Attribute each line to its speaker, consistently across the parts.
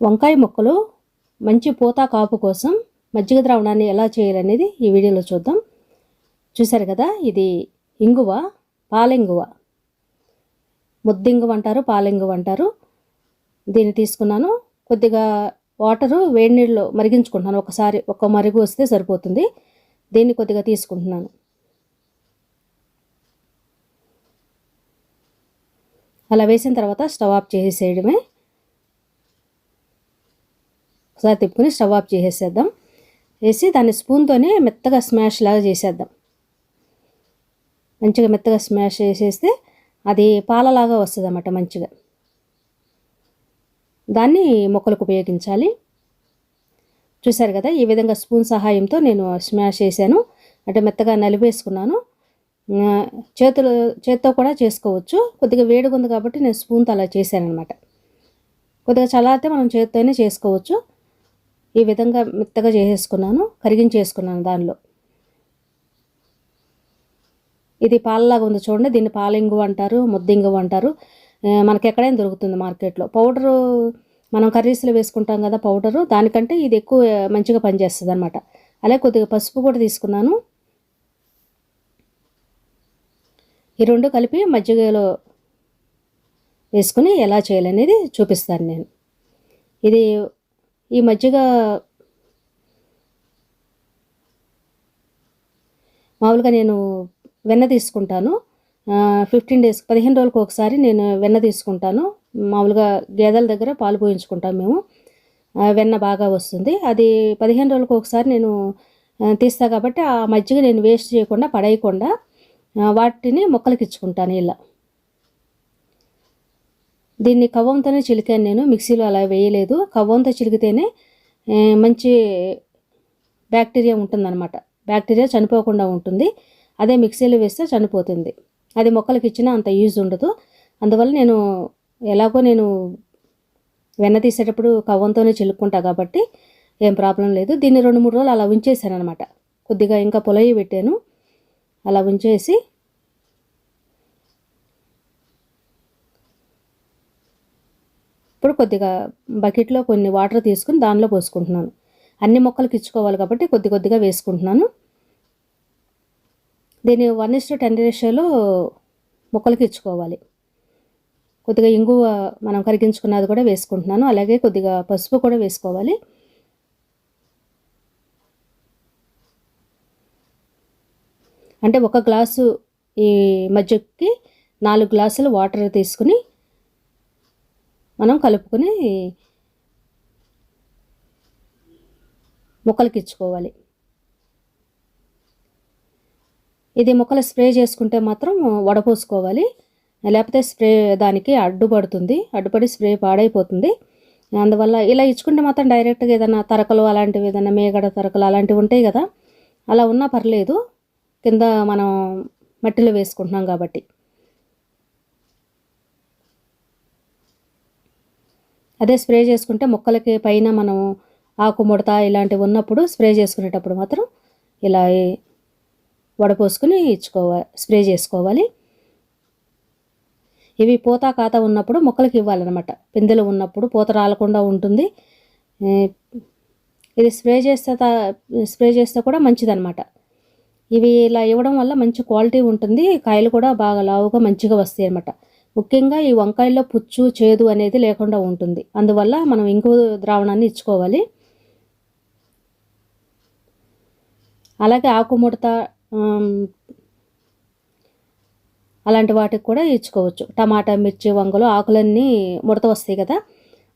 Speaker 1: వంకాయ ముక్కలు మంచి పూత కాపు కోసం మజ్జిగ ద్రావణాన్ని ఎలా చేయాలనేది ఈ వీడియోలో చూద్దాం. చూశారు కదా ఇది ఇంగువ పాలెంగువ. ముద్దింగువ అంటారు పాలెంగువ అంటారు. దీన్ని తీసుకున్నాను. కొద్దిగా వాటరు వేడి నీళ్ళు మరిగించుకుంటున్నాను. ఒకసారి ఒక మరుగు వస్తే సరిపోతుంది. దీన్ని కొద్దిగా తీసుకుంటున్నాను. అలా వేసిన తర్వాత స్టవ్ ఆఫ్ చేసేయడమే. ఒకసారి తిప్పుకుని స్టవ్ ఆఫ్ చేసేద్దాం. వేసి దాన్ని స్పూన్తోనే మెత్తగా స్మాష్ లాగా చేసేద్దాం. మంచిగా మెత్తగా స్మాష్ చేసేస్తే అది పాలలాగా వస్తుంది అన్నమాట మంచిగా. దాన్ని మొక్కలకు ఉపయోగించాలి. చూశారు కదా ఈ విధంగా స్పూన్ సహాయంతో నేను స్మాష్ చేశాను. అంటే మెత్తగా నలిపేసుకున్నాను. చేతులు చేత్తో కూడా చేసుకోవచ్చు. కొద్దిగా వేడిగా ఉంది కాబట్టి నేను స్పూన్తో అలా చేశాను అనమాట కొద్దిగా చల్లారితే మనం చేత్తోనే చేసుకోవచ్చు. ఈ విధంగా మెత్తగా చేసేసుకున్నాను కరిగించేసుకున్నాను దానిలో. ఇది పాలలాగా ఉంది చూడండి దీన్ని పాలింగు అంటారు ముద్దింగు అంటారు. మనకి ఎక్కడైనా దొరుకుతుంది మార్కెట్లో. పౌడరు మనం కర్రీస్లో వేసుకుంటాం కదా పౌడరు దానికంటే ఇది ఎక్కువ మంచిగా పనిచేస్తుంది అనమాట అలాగే కొద్దిగా పసుపు కూడా తీసుకున్నాను. ఈ రెండు కలిపి మజ్జిగలో వేసుకుని ఎలా చేయాలనేది చూపిస్తాను నేను. ఇది ఈ మజ్జిగ మామూలుగా నేను వెన్న తీసుకుంటాను. ఫిఫ్టీన్ డేస్ పదిహేను రోజులకు ఒకసారి నేను వెన్న తీసుకుంటాను. మామూలుగా గేదెల దగ్గర పాలు పోయించుకుంటాం మేము. వెన్న బాగా వస్తుంది. అది పదిహేను రోజులకు ఒకసారి నేను తీస్తా కాబట్టి ఆ మజ్జిగ నేను వేస్ట్ చేయకుండా పడేయకుండా వాటిని మొక్కలకి ఇచ్చుకుంటాను ఇలా. దీన్ని కవ్వంతోనే చిలికాను నేను మిక్సీలో అలా వేయలేదు. కవ్వంతో చిలికితేనే మంచి బ్యాక్టీరియా ఉంటుందన్నమాట. బ్యాక్టీరియా చనిపోకుండా ఉంటుంది. అదే మిక్సీలో వేస్తే చనిపోతుంది. అది మొక్కలకి ఇచ్చినా అంత యూజ్ ఉండదు. అందువల్ల నేను ఎలాగో నేను వెన్న తీసేటప్పుడు కవ్వంతోనే చిలుక్కుంటా కాబట్టి ఏం ప్రాబ్లం లేదు. దీన్ని రెండు మూడు రోజులు అలా ఉంచేసాను అనమాట కొద్దిగా ఇంకా పొలయి పెట్టాను. అలా ఉంచేసి ఇప్పుడు కొద్దిగా బకెట్లో కొన్ని వాటర్ తీసుకుని దానిలో పోసుకుంటున్నాను. అన్ని మొక్కలకి ఇచ్చుకోవాలి కాబట్టి కొద్ది కొద్దిగా వేసుకుంటున్నాను. దీన్ని వన్ ఇస్ టు టెన్ రేషియోలో మొక్కలకి ఇచ్చుకోవాలి. కొద్దిగా ఇంగువ మనం కరిగించుకున్నది కూడా వేసుకుంటున్నాను. అలాగే కొద్దిగా పసుపు కూడా వేసుకోవాలి. అంటే ఒక గ్లాసు ఈ మజ్జిగకి నాలుగు గ్లాసులు వాటర్ తీసుకుని మనం కలుపుకొని మొక్కలకి ఇచ్చుకోవాలి ఇది మొక్కలు స్ప్రే చేసుకుంటే మాత్రం వడపోసుకోవాలి. లేకపోతే స్ప్రే దానికి అడ్డుపడుతుంది. అడ్డుపడి స్ప్రే పాడైపోతుంది. అందువల్ల ఇలా ఇచ్చుకుంటే మాత్రం డైరెక్ట్గా ఏదైనా తరకలు అలాంటివి ఏదైనా మేగడ తరకలు అలాంటివి ఉంటాయి కదా. అలా ఉన్నా పర్లేదు. కింద మనం మట్టిలో వేసుకుంటున్నాం కాబట్టి. అదే స్ప్రే చేసుకుంటే మొక్కలకి పైన మనం ఆకు ముడత ఇలాంటివి ఉన్నప్పుడు స్ప్రే చేసుకునేటప్పుడు మాత్రం ఇలా వడపోసుకుని ఇచ్చుకోవాలి స్ప్రే చేసుకోవాలి. ఇవి పూత కాత ఉన్నప్పుడు మొక్కలకి ఇవ్వాలన్నమాట. పిందెలు ఉన్నప్పుడు పూత రాలకుండా ఉంటుంది. ఇది స్ప్రే చేస్తే స్ప్రే చేస్తే కూడా మంచిదన్నమాట. ఇవి ఇలా ఇవ్వడం వల్ల మంచి క్వాలిటీ ఉంటుంది. కాయలు కూడా బాగా లావుగా మంచిగా వస్తాయి అన్నమాట ముఖ్యంగా ఈ వంకాయల్లో పుచ్చు చేదు అనేది లేకుండా ఉంటుంది. అందువల్ల మనం ఇంకో ద్రావణాన్ని ఇచ్చుకోవాలి. అలాగే ఆకుముడత అలాంటి వాటికి కూడా ఇచ్చుకోవచ్చు. టమాటా మిర్చి వంగలు ఆకులన్నీ ముడత వస్తాయి కదా.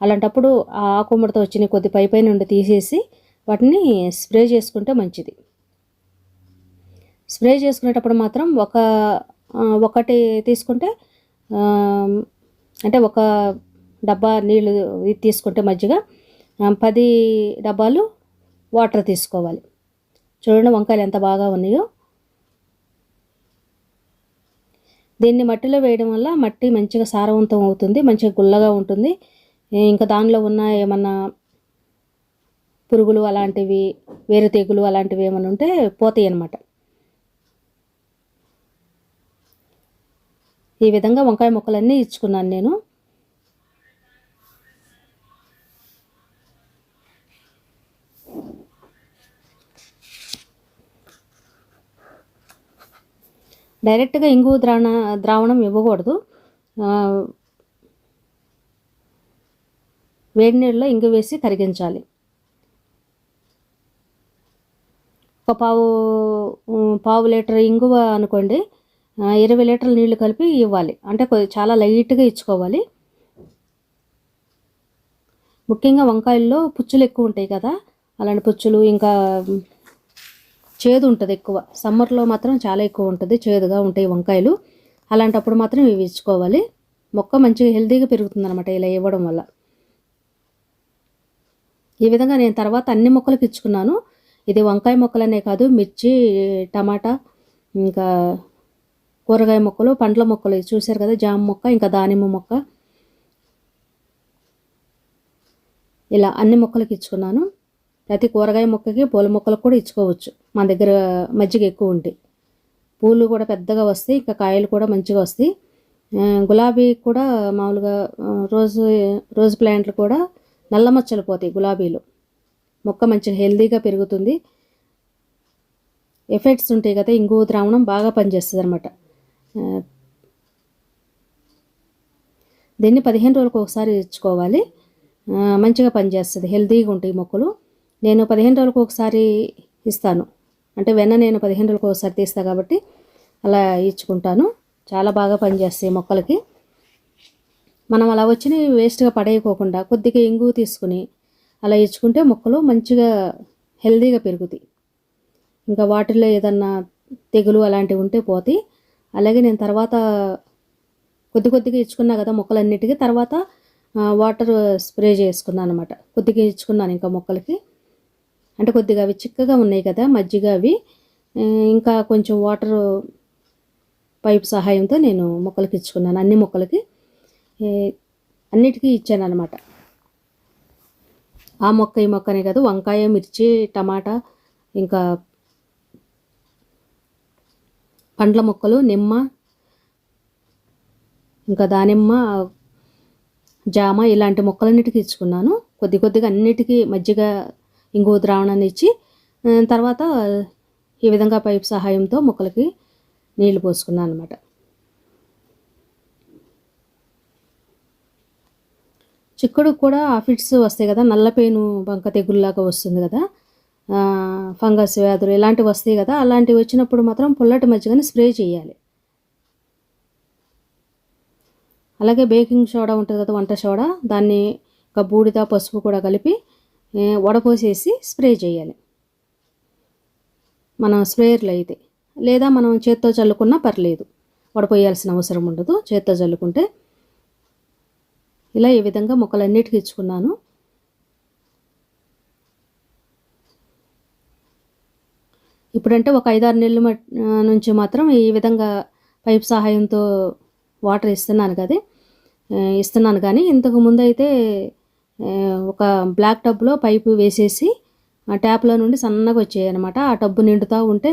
Speaker 1: అలాంటప్పుడు ఆ ఆకు ముడత వచ్చిన కొద్ది పై పై నుండి తీసేసి వాటిని స్ప్రే చేసుకుంటే మంచిది. స్ప్రే చేసుకునేటప్పుడు మాత్రం ఒక ఒకటి తీసుకుంటే అంటే ఒక డబ్బా నీళ్ళు తీసుకుంటే మజ్జిగ పది డబ్బాలు వాటర్ తీసుకోవాలి. చూడండి వంకాయలు ఎంత బాగా ఉన్నాయో. దీన్ని మట్టిలో వేయడం వల్ల మట్టి మంచిగా సారవంతం అవుతుంది మంచిగా గుల్లగా ఉంటుంది. ఇంకా దానిలో ఉన్న ఏమన్నా పురుగులు అలాంటివి వేరు తెగులు అలాంటివి ఏమైనా ఉంటే పోతాయి అన్నమాట ఈ విధంగా వంకాయ ముక్కలన్నీ ఇచ్చుకున్నాను నేను. డైరెక్ట్గా ఇంగువ ద్రావణ ద్రావణం ఇవ్వకూడదు. వేడి నీళ్ళలో ఇంగు వేసి కరిగించాలి. ఒక పావు పావు లీటర్ ఇంగువ అనుకోండి. ఇరవై లీటర్ల నీళ్ళు కలిపి ఇవ్వాలి. అంటే చాలా లైట్గా ఇచ్చుకోవాలి. ముఖ్యంగా వంకాయల్లో పుచ్చులు ఎక్కువ ఉంటాయి కదా అలాంటి పుచ్చులు ఇంకా చేదు ఉంటుంది ఎక్కువ. సమ్మర్లో మాత్రం చాలా ఎక్కువ ఉంటుంది చేదుగా ఉంటాయి వంకాయలు. అలాంటప్పుడు మాత్రం ఇవి ఇచ్చుకోవాలి. మొక్క మంచిగా హెల్తీగా పెరుగుతుంది అనమాట ఇలా ఇవ్వడం వల్ల. ఈ విధంగా నేను తర్వాత అన్ని మొక్కలకు ఇచ్చుకున్నాను. ఇది వంకాయ మొక్కలనే కాదు మిర్చి టమాటా ఇంకా కూరగాయ మొక్కలు పండ్ల మొక్కలు చూశారు కదా జామ మొక్క ఇంకా దానిమ్మ మొక్క. ఇలా అన్ని మొక్కలకి ఇచ్చుకున్నాను. ప్రతి కూరగాయ మొక్కకి పూల మొక్కలకు కూడా ఇచ్చుకోవచ్చు. మన దగ్గర మజ్జిగ ఎక్కువ ఉంటాయి. పూలు కూడా పెద్దగా వస్తాయి ఇంకా కాయలు కూడా మంచిగా వస్తాయి. గులాబీ కూడా మామూలుగా రోజు రోజు ప్లాంట్లు కూడా నల్ల మచ్చలు పోతాయి గులాబీలు. మొక్క మంచిగా హెల్తీగా పెరుగుతుంది. ఎఫెక్ట్స్ ఉంటాయి కదా ఇంగు ద్రావణం బాగా పనిచేస్తుంది అనమాట దీన్ని పదిహేను రోజులకు ఒకసారి ఇచ్చుకోవాలి. మంచిగా పనిచేస్తుంది. హెల్తీగా ఉంటాయి మొక్కలు. నేను పదిహేను రోజులకు ఒకసారి ఇస్తాను. అంటే వెన్న నేను పదిహేను రోజులకు ఒకసారి తీస్తాను కాబట్టి అలా ఇచ్చుకుంటాను. చాలా బాగా పనిచేస్తాయి మొక్కలకి. మనం అలా వచ్చినవి వేస్ట్గా పడేయకోకుండా కొద్దిగా ఇంగు తీసుకుని అలా ఇచ్చుకుంటే మొక్కలు మంచిగా హెల్తీగా పెరుగుతాయి. ఇంకా వాటిల్లో ఏదన్నా తెగులు అలాంటివి ఉంటే పోతాయి. అలాగే నేను తర్వాత కొద్ది కొద్దిగా ఇచ్చుకున్నా కదా మొక్కలన్నిటికీ తర్వాత వాటర్ స్ప్రే చేసుకున్నాను అనమాట కొద్దిగా ఇచ్చుకున్నాను ఇంకా మొక్కలకి. అంటే కొద్దిగా అవి చిక్కగా ఉన్నాయి కదా మజ్జిగ అవి. ఇంకా కొంచెం వాటర్ పైప్ సహాయంతో నేను మొక్కలకి ఇచ్చుకున్నాను అన్ని మొక్కలకి. అన్నిటికీ ఇచ్చాను అనమాట ఆ మొక్క ఈ మొక్కనే కాదు వంకాయ మిర్చి టమాటా ఇంకా పండ్ల మొక్కలు నిమ్మ ఇంకా దానిమ్మ జామ ఇలాంటి మొక్కలన్నిటికీ ఇచ్చుకున్నాను. కొద్ది కొద్దిగా అన్నిటికీ మజ్జిగ ఇంగు ద్రావణాన్ని ఇచ్చి తర్వాత ఈ విధంగా పైప్ సహాయంతో మొక్కలకి నీళ్ళు పోసుకున్నాను అనమాట చిక్కుడు కూడా ఆఫిడ్స్ వస్తాయి కదా నల్లపేను బంక తెగుల్లాగా వస్తుంది కదా ఫంగస్ వ్యాధులు ఇలాంటివి వస్తాయి కదా అలాంటివి వచ్చినప్పుడు మాత్రం పుల్లటి మజ్జిగని స్ప్రే చేయాలి. అలాగే బేకింగ్ సోడా ఉంటుంది కదా వంట సోడా దాన్ని ఒక బూడిద పసుపు కూడా కలిపి వడపోసేసి స్ప్రే చేయాలి. మనం స్ప్రేయర్లు అయితే లేదా మనం చేత్తో చల్లుకున్నా పర్లేదు. వడపోయాల్సిన అవసరం ఉండదు. చేత్తో చల్లుకుంటే ఇలా ఈ విధంగా మొక్కలన్నిటికీ ఇచ్చుకున్నాను. ఇప్పుడంటే ఒక ఐదారు నెలల నుంచి మాత్రం ఈ విధంగా పైప్ సహాయంతో వాటర్ ఇస్తున్నాను కదా ఇస్తున్నాను కానీ ఇంతకు ముందు అయితే ఒక బ్లాక్ టబ్లో పైపు వేసేసి ఆ ట్యాప్లో నుండి సన్నగా వచ్చాయి అనమాట ఆ టబ్బు నిండుతూ ఉంటే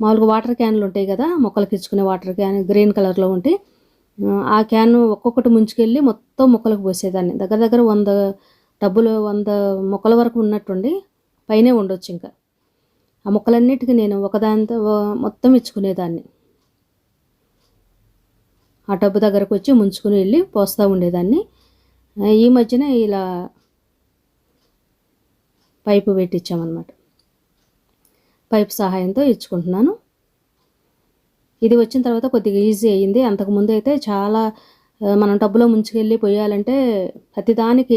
Speaker 1: మామూలుగా వాటర్ క్యాన్లు ఉంటాయి కదా మొక్కలకి ఇచ్చుకునే వాటర్ క్యాన్ గ్రీన్ కలర్లో ఉంటాయి ఆ, ఆ క్యాన్ ఒక్కొక్కటి ముంచుకెళ్ళి మొత్తం మొక్కలకు పోసేదాన్ని. దగ్గర దగ్గర వంద టబ్బులు వంద మొక్కల వరకు ఉన్నట్టుండి పైనే ఉండొచ్చు ఇంకా. ఆ మొక్కలన్నిటికీ నేను ఒకదానితో మొత్తం ఇచ్చుకునేదాన్ని. ఆ టబ్బు దగ్గరకు వచ్చి ముంచుకుని వెళ్ళి పోస్తూ ఉండేదాన్ని. ఈ మధ్యన ఇలా పైపు పెట్టించామన్నమాట. పైప్ సహాయంతో ఇచ్చుకుంటున్నాను. ఇది వచ్చిన తర్వాత కొద్దిగా ఈజీ అయ్యింది. అంతకుముందు అయితే చాలా మనం టబ్బులో ముంచుకెళ్ళి పోయాలంటే ప్రతిదానికి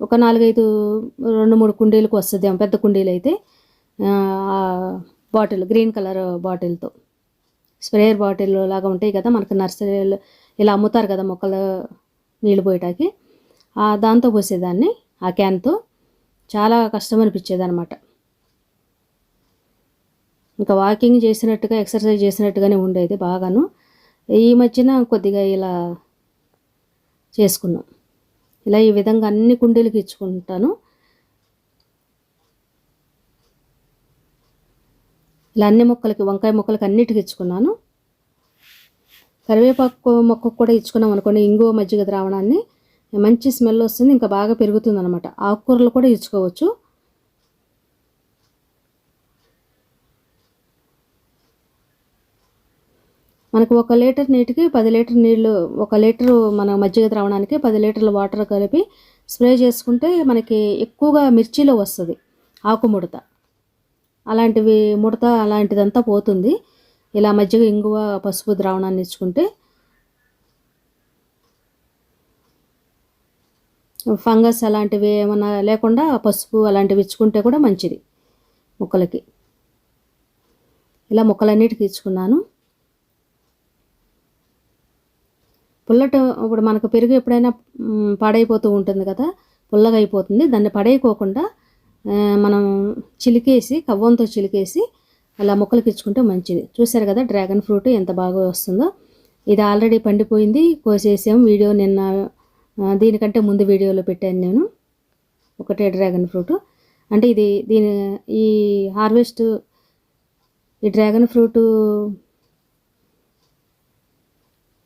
Speaker 1: ఒక నాలుగైదు రెండు మూడు కుండీలకు వస్తుంది. పెద్ద కుండీలు అయితే ఆ, బాటిల్ గ్రీన్ కలర్ బాటిల్తో. స్ప్రేయర్ బాటిల్ లాగా ఉంటాయి కదా మనకు నర్సరీలో ఇలా అమ్ముతారు కదా మొక్కలు నీళ్ళు పోయటానికి. దాంతో పోసేదాన్ని ఆ క్యాన్తో. చాలా కష్టం అనిపించేది అనమాట ఇంకా వాకింగ్ చేసినట్టుగా ఎక్సర్సైజ్ చేసినట్టుగానే ఉండేది బాగాను. ఈ మధ్యన కొద్దిగా ఇలా చేసుకున్నాం. ఇలా ఈ విధంగా అన్ని కుండీలకి ఇచ్చుకుంటాను. ఇలా అన్ని మొక్కలకి వంకాయ మొక్కలకి అన్నిటికి ఇచ్చుకున్నాను. కరివేపాకు మొక్కకు కూడా ఇచ్చుకున్నాం అనుకోండి ఇంగువ మజ్జిగ ద్రావణాన్ని. మంచి స్మెల్ వస్తుంది ఇంకా బాగా పెరుగుతుంది అనమాట ఆకుకూరలు కూడా ఇచ్చుకోవచ్చు. మనకు ఒక లీటర్ నీటికి పది లీటర్ నీళ్ళు ఒక లీటర్ మన మజ్జిగ ద్రావణానికి పది లీటర్ల వాటర్ కలిపి స్ప్రే చేసుకుంటే మనకి ఎక్కువగా మిర్చిలో వస్తుంది ఆకు ముడత అలాంటివి ముడత అలాంటిదంతా పోతుంది. ఇలా మజ్జిగ ఇంగువ పసుపు ద్రావణాన్ని ఇచ్చుకుంటే ఫంగస్ అలాంటివి ఏమన్నా లేకుండా పసుపు అలాంటివి ఇచ్చుకుంటే కూడా మంచిది మొక్కలకి. ఇలా మొక్కలన్నిటికీ ఇచ్చుకున్నాను. పుల్లట ఇప్పుడు మనకు పెరుగు ఎప్పుడైనా పాడైపోతూ ఉంటుంది కదా పుల్లగా అయిపోతుంది. దాన్ని పడేయకోకుండా మనం చిలికేసి కవ్వంతో చిలికేసి అలా మొక్కలకి ఇచ్చుకుంటే మంచిది. చూసారు కదా డ్రాగన్ ఫ్రూట్ ఎంత బాగా వస్తుందో. ఇది ఆల్రెడీ పండిపోయింది కోసేసాం వీడియో నిన్న దీనికంటే ముందు వీడియోలో పెట్టాను నేను. ఒకటే డ్రాగన్ ఫ్రూట్. అంటే ఇది దీని ఈ హార్వెస్ట్ ఈ డ్రాగన్ ఫ్రూట్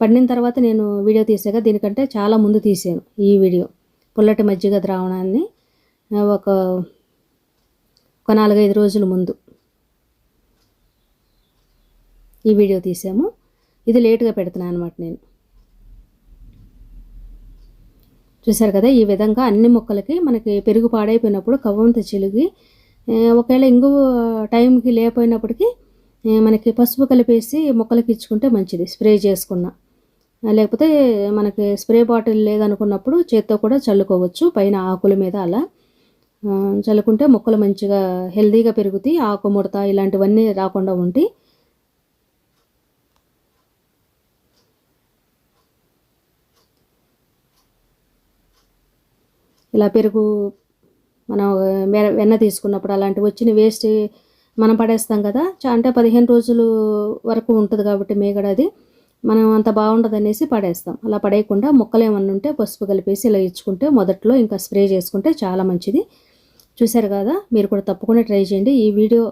Speaker 1: పండిన తర్వాత నేను వీడియో తీసాక దీనికంటే చాలా ముందు తీసాను ఈ వీడియో. పుల్లటి మజ్జిగ ద్రావణాన్ని ఒక ఒక నాలుగైదు రోజుల ముందు ఈ వీడియో తీసాము. ఇది లేటుగా పెడుతున్నాను అనమాట నేను. చూసారు కదా ఈ విధంగా అన్ని మొక్కలకి మనకి పెరుగు పాడైపోయినప్పుడు కవ్వంతో చిలిగి ఒకవేళ ఇంకో టైంకి లేకపోయినప్పటికీ మనకి పసుపు కలిపేసి మొక్కలకి ఇచ్చుకుంటే మంచిది. స్ప్రే చేసుకున్న. లేకపోతే మనకి స్ప్రే బాటిల్ లేదనుకున్నప్పుడు చేత్తో కూడా చల్లుకోవచ్చు పైన ఆకుల మీద అలా. చల్లుకుంటే మొక్కలు మంచిగా హెల్దీగా పెరుగుతాయి ఆకు ముడత ఇలాంటివన్నీ రాకుండా ఉంటాయి. ఇలా పెరుగు మనం వెన్న తీసుకున్నప్పుడు అలాంటివి వచ్చిన వేస్ట్ మనం పడేస్తాం కదా. చా- అంటే పదిహేను రోజులు వరకు ఉంటుంది కాబట్టి మేగడ అది. మనం అంత బాగుండదు అనేసి పడేస్తాం. అలా పడేయకుండా మొక్కలు ఏమన్నా ఉంటే పసుపు కలిపేసి ఇలా ఇచ్చుకుంటే మొదట్లో ఇంకా స్ప్రే చేసుకుంటే చాలా మంచిది. చూశారు కదా? మీరు కూడా తప్పకుండా ట్రై చేయండి. ఈ వీడియో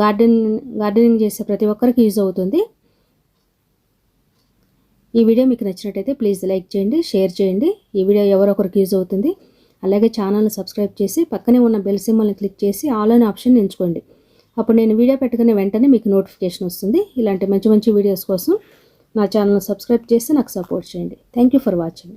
Speaker 1: గార్డెన్ గార్డెనింగ్ చేసే ప్రతి ఒక్కరికి యూజ్ అవుతుంది. ఈ వీడియో మీకు నచ్చినట్టయితే ప్లీజ్ లైక్ చేయండి షేర్ చేయండి. ఈ వీడియో ఎవరొకరికి యూజ్ అవుతుంది. అలాగే ఛానల్ని సబ్స్క్రైబ్ చేసి పక్కనే ఉన్న బెల్ సింబల్ని క్లిక్ చేసి ఆల్ అనే ఆప్షన్ ఎంచుకోండి. అప్పుడు నేను వీడియో పెట్టుకునే వెంటనే మీకు నోటిఫికేషన్ వస్తుంది. ఇలాంటి మంచి మంచి వీడియోస్ కోసం నా ఛానల్ని సబ్స్క్రైబ్ చేసి నాకు సపోర్ట్ చేయండి. Thank you for watching